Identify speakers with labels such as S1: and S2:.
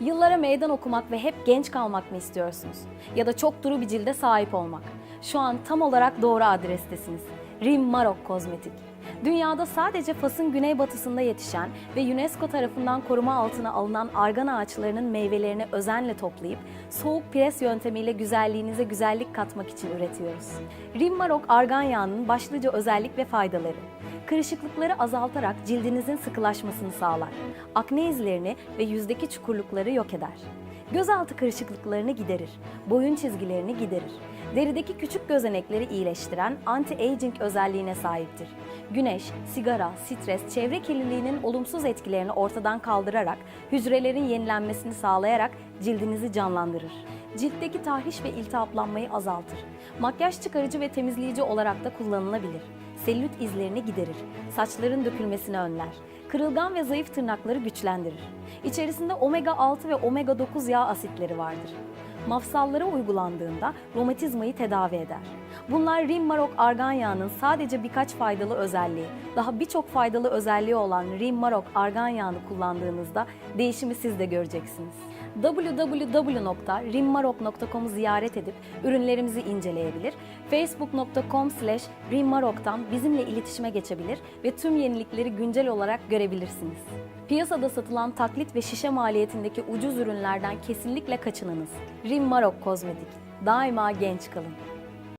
S1: Yıllara meydan okumak ve hep genç kalmak mı istiyorsunuz? Ya da çok duru bir cilde sahip olmak. Şu an tam olarak doğru adrestesiniz. Rim Marok Kozmetik. Dünyada sadece Fas'ın güneybatısında yetişen ve UNESCO tarafından koruma altına alınan argan ağaçlarının meyvelerini özenle toplayıp soğuk pres yöntemiyle güzelliğinize güzellik katmak için üretiyoruz. Rim Marok argan yağının başlıca özellik ve faydaları. Kırışıklıkları azaltarak cildinizin sıkılaşmasını sağlar. Akne izlerini ve yüzdeki çukurlukları yok eder. Gözaltı kırışıklıklarını giderir, boyun çizgilerini giderir. Derideki küçük gözenekleri iyileştiren anti-aging özelliğine sahiptir. Güneş, sigara, stres, çevre kirliliğinin olumsuz etkilerini ortadan kaldırarak, hücrelerin yenilenmesini sağlayarak cildinizi canlandırır. Ciltteki tahriş ve iltihaplanmayı azaltır. Makyaj çıkarıcı ve temizleyici olarak da kullanılabilir. Selülit izlerini giderir. Saçların dökülmesini önler. Kırılgan ve zayıf tırnakları güçlendirir. İçerisinde omega 6 ve omega 9 yağ asitleri vardır. Mafsallara uygulandığında romatizmayı tedavi eder. Bunlar Rim Marok argan yağının sadece birkaç faydalı özelliği, daha birçok faydalı özelliği olan Rim Marok argan yağını kullandığınızda değişimi siz de göreceksiniz. www.rimmarok.com'u ziyaret edip ürünlerimizi inceleyebilir, facebook.com slash rimmarok'tan bizimle iletişime geçebilir ve tüm yenilikleri güncel olarak görebilirsiniz. Piyasada satılan taklit ve şişe maliyetindeki ucuz ürünlerden kesinlikle kaçınınız. Rim Marok Kozmetik. Daima genç kalın.